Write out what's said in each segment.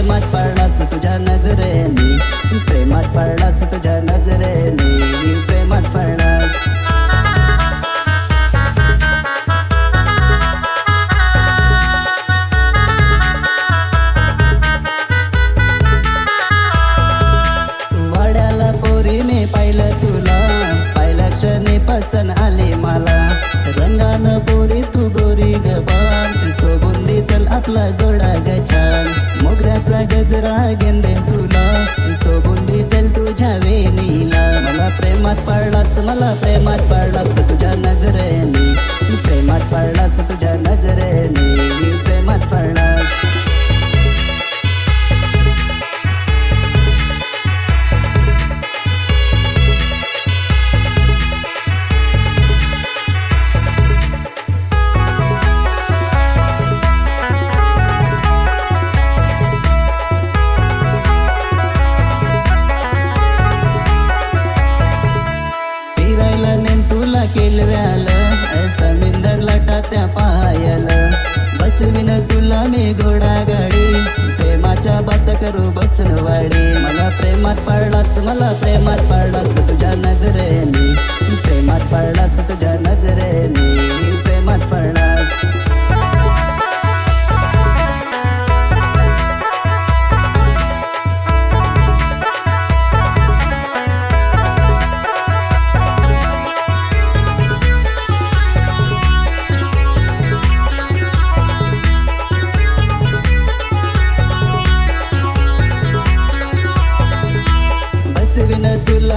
प्रेमात पडलास तुझ्या नजरेने. प्रेमात पडलास तुझ्या नजरेने. प्रेमात पडलास वड्याला पोरीने पाहिलं तुला. पाहिल्या क्षणी पसंत आले मला. रंगानं पोरी तू गोरी गबान सोबून दिसल आपला जोडा गछान मोगऱ्याचा गजरा गेंदे तुला सोबून दिसेल तुझ्या वेणीला मला प्रेमात पडलास मला प्रेमात पडला समिंदर लटा त्या पायल. बसविन तुला मी घोडा गाडी प्रेमाच्या बात करू बसून वाडी. मला प्रेमात पडलास मला प्रेमात पडलास तुझ्या नजरेने. प्रेमात पडलास तुझ्या नजरेने.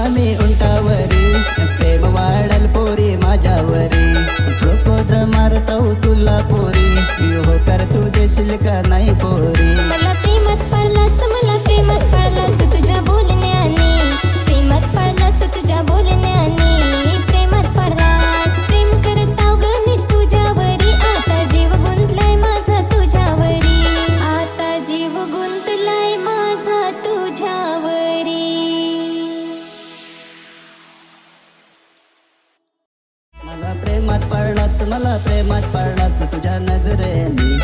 मी उंटावरी प्रेम वाढल पोरी माझ्यावरी. प्रपोज मारतो तुला पोरी हो कर तू देशील का नाही पोरी? प्रेमात पडलास मला प्रेमात पडलास तुझ्या नजरेने.